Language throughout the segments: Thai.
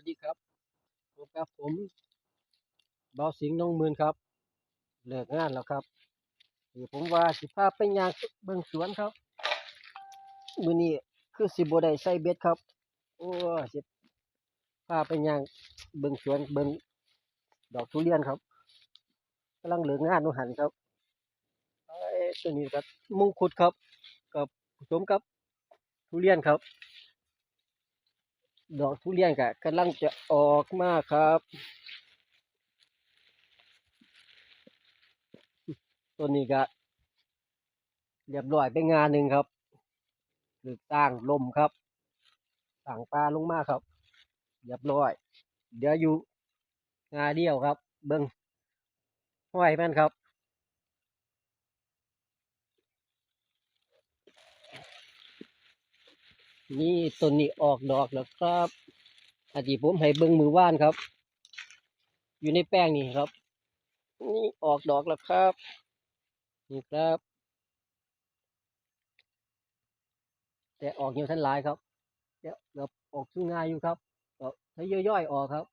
วัสดีครับผมครับผมเบาสิงห์น้องมืนครับ เลิกงานแล้วครับนี่ผมว่าสิพาไปยางเบิ่งสวนครับมือนี้คือสิบได้ใส่เบ็ดครับ โอ้สิพาไปยางเบิ่งสวนเบิ่งดอกทุเรียนครับกำลังเลิกงานนู่นหันครับไอ้ตัวนี้ครับมุงคุดครับ กับผสมกับทุเรียนครับ ดอกทุเรียนก็กำลังจะออกมาครับต้นนี้ก็เรียบร้อยไปงานหนึ่งครับคือตั้งลมครับต่างปลาลงมาครับเรียบร้อย เดี๋ยวอยู่งาเดียวครับ เบิ้งห้อยมันครับ นี่ต้นนี้ออกดอกแล้วครับอาทิผมให้เบิ้งมือว่านครับ อยู่ในแป้งนี่ครับ นี่ออกดอกแล้วครับ นี่ครับ แต่ออกอยู่ท่านหลายครับเดี๋ยวเดี๋ยวออกสู้ง่ายอยู่ครับก็ใช้ย่อยๆออกครับ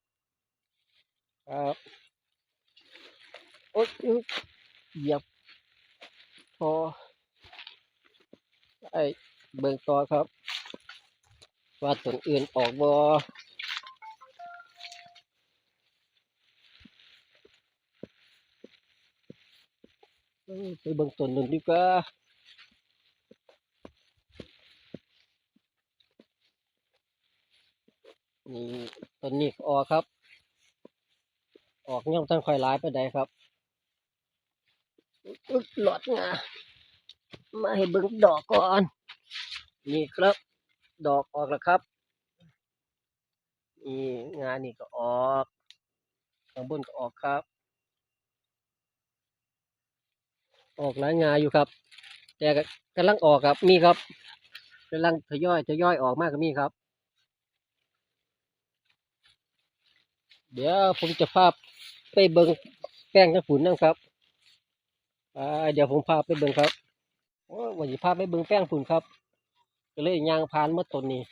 ครับโอ๊ยเหยียบพอไอ้เบิ่งต่อครับ ว่าต้นอื่นออกบ่เอ้ยไปเบิ่งต้นนึงดีกว่านี่ต้นนี้ก็ออกครับ ออกย่อมทั้งค่อยหลายไปไดครับอึ๊บหลอดงามาให้เบิ่งดอกก่อน นี่ครับ ดอกออกแล้วครับนี่งานนี่ก็ออกข้างบนก็ออกครับ ออกหลายงานอยู่ครับ แต่กำลังออกครับมีครับกำลังทยอยทยอยออกมากก็มีครับ เดี๋ยวผมจะพาไปเบิงแป้งกระฝุ่นนะครับอ่าเดี๋ยวผมพาไปเบิงครับโอ้วันนี้พาไปเบิงแป้งฝุ่นครับ ก็เลยยางพานเมื่อต้นนี้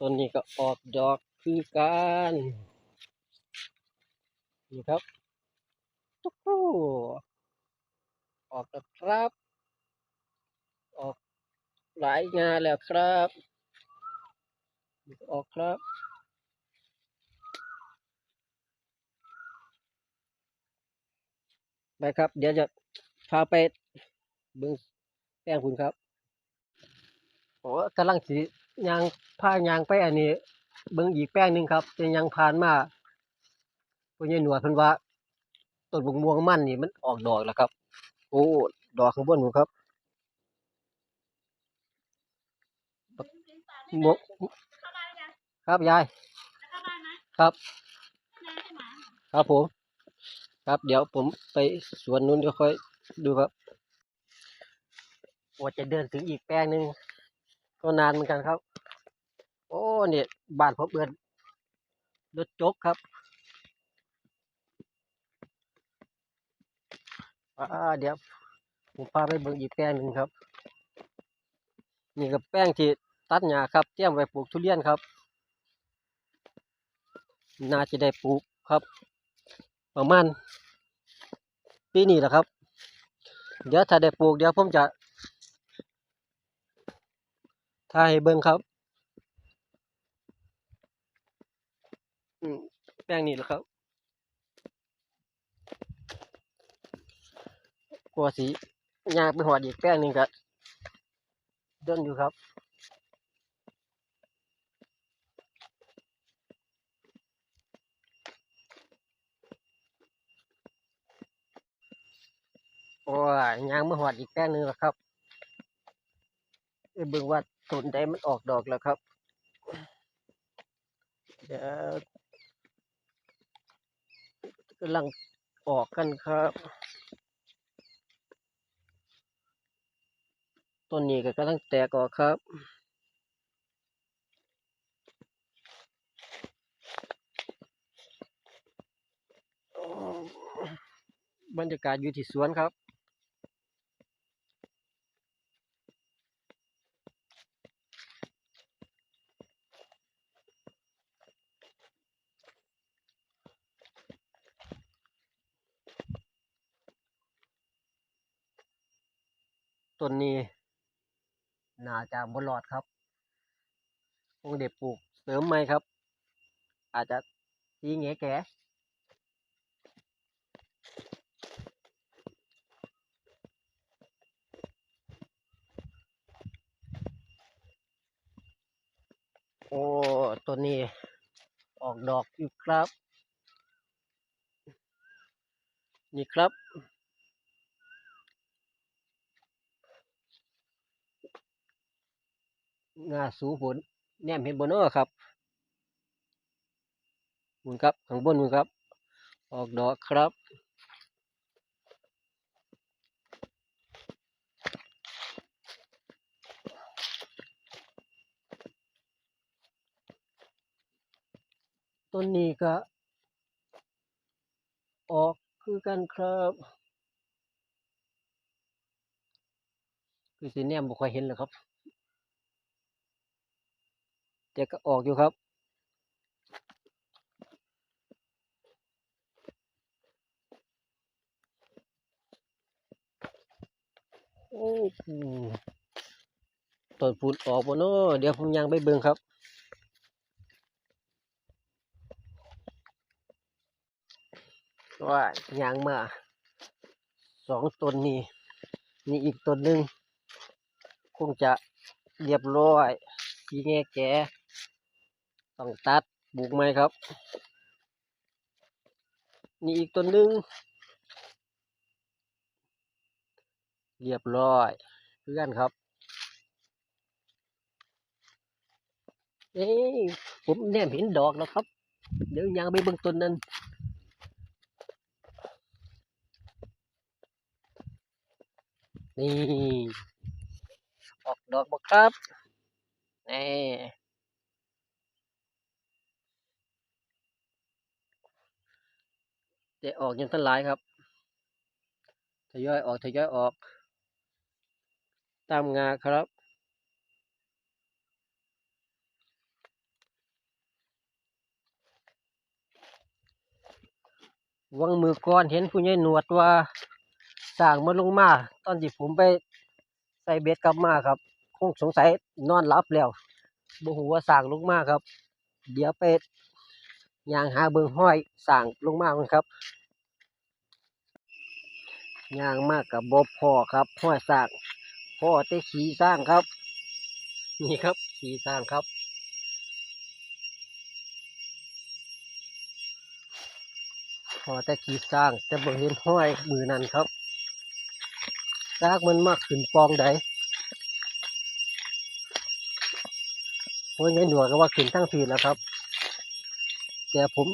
ต้นนี้ก็ออกดอกคือกันนี่ครับตุ๊กออกแล้วครับ ออกหลายงานแล้วครับออกครับไปครับ เดี๋ยวจะพาไปเบิ่งแป้งคุณครับ โอ้กำลังสิยางพายางไปอันนี้ เบิ่งอีกแป้งหนึ่งครับจะยังผ่านมาพ่อใหญ่หนวดเพิ่นว่าต้นบกม่วงมันนี่มันออกดอกแล้วครับ โอ้ดอกข้างบนนู่นครับมกเข้าบ้านหรือยังครับยายจะเข้าบ้านไหมครับนานใช่ไหมครับผม ครับเดี๋ยวผมไปสวนนู้นก็ค่อยดูครับว่าจะเดินถึงอีกแปลงหนึ่ง ก็นานเหมือนกันครับ โอ้เนี่ยบานผมเบือนรถจกครับอ่าเดี๋ยวผมพาไปเบิ่งอีกแปลงหนึ่งครับ นี่กับแป้งที่ตัดหญ้าครับเตรียมไว้ปลูกทุเรียนครับ น่าจะได้ปลูกครับ ประมาณปีนี้แหละครับ เดี๋ยวถ้าได้ปลูกเดี๋ยวผมจะ ถ่ายให้เบิ่งครับอืมแป้งนี่แหละครับกลัวสียางไปหอดอีกแป้งนึ่งก็เดินอยู่ครับโอ้ยยางมาหอดอีกแป้งนึงแล้วครับเอ้ยเบิ่งว่า ต้นใดมันออกดอกแล้วครับ เดี๋ยวกำลังออกกันครับ ต้นนี้ก็กำลังแตกออกครับบรรยากาศอยู่ที่สวนครับ ต้นนี้น่าจะบ่รอดครับคงเด็ปลูกเสริมใหม่ครับ อาจจะตีแงแก่โอ้ต้นนี้ออกดอกอยู่ครับ นี่ครับ งาสูผลแนมเห็นบนเนอครับมุนครับข้างบนมุนครับ ออกดอกครับต้นนี้ก็ออกคือกันครับคือสีแนมบ่ค่อยเห็นเลยครับ แต่ก็ออกอยู่ครับ โอ้โหต้นพูดออกบ่เนาะเดี๋ยวผมยังไปเบิ่งครับว่ายางมาสองต้นนี้นี่อีกต้นหนึ่งคงจะเรียบร้อยทีแง่แก ต้องตัดบุกไหมครับ นี่อีกต้นหนึ่งเรียบร้อย เพื่อนครับ เอ้ยผมแนมเห็นดอกแล้วครับ เดี๋ยวยังไปเบิ่งต้นนั้นนี่ ออกดอกบ่ครับนี่ จะออกยังทันหลายครับทยอยออกทยอยออก ตามงาครับวังมือก่อนเห็นผู้ใหญ่หนวดว่าสร้างมาลงมา ตอนที่ผมไปใส่เบ็ดกลับมาครับ คงสงสัยนอนหลับแล้วบ่ฮู้ว่าสร้างลงมาครับ เดี๋ยวไปย่างหาเบิ่งห้อยสร้างลงมากันครับ ย่างมากกับบ่พอครับห้อยสร้างพ่อแต่ขี่สร้างครับ นี่ครับขี่สร้างครับพอแต่ขี่สร้างแต่บ่เห็นห้อยมือนั่นครับซากมันมากขึ้นปองใดเพราะงั้นหนวดก็ว่าขึ้นทั้งทีแล้วครับ แต่ผม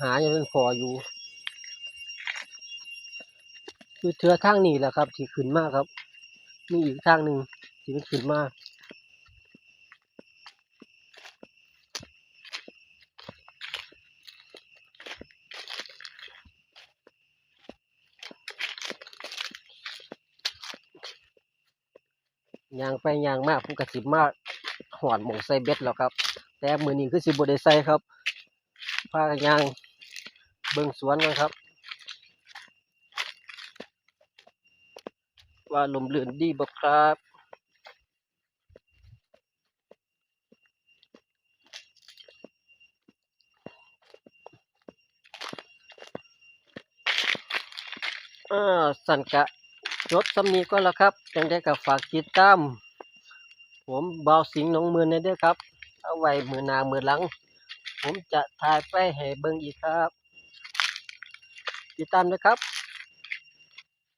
หายังเป็นพออยู่ คือเทือทางนี้แหละครับ ที่ขึ้นมากครับ มีอีกทางหนึ่งที่มันขึ้นมากยางไปยางมากผมกระสิบมากหอนหมงใส่เบ็ดแล้วครับ แต่มือนี้คือสิบได้ใส่ครับพากยางเบิ่งสวนกันครับ ว่าลมเลื่อนดีบ่ครับอ่าสันกะจดสำนีก็แล้วครับจังได้กับฝากติดตาม ผมเบาสิงห์หนองมือในเด้อครับ เอาไว้มือนามือหลัง ผมจะถ่ายไปให้เบิ่งอีกครับ ติดตามนะครับ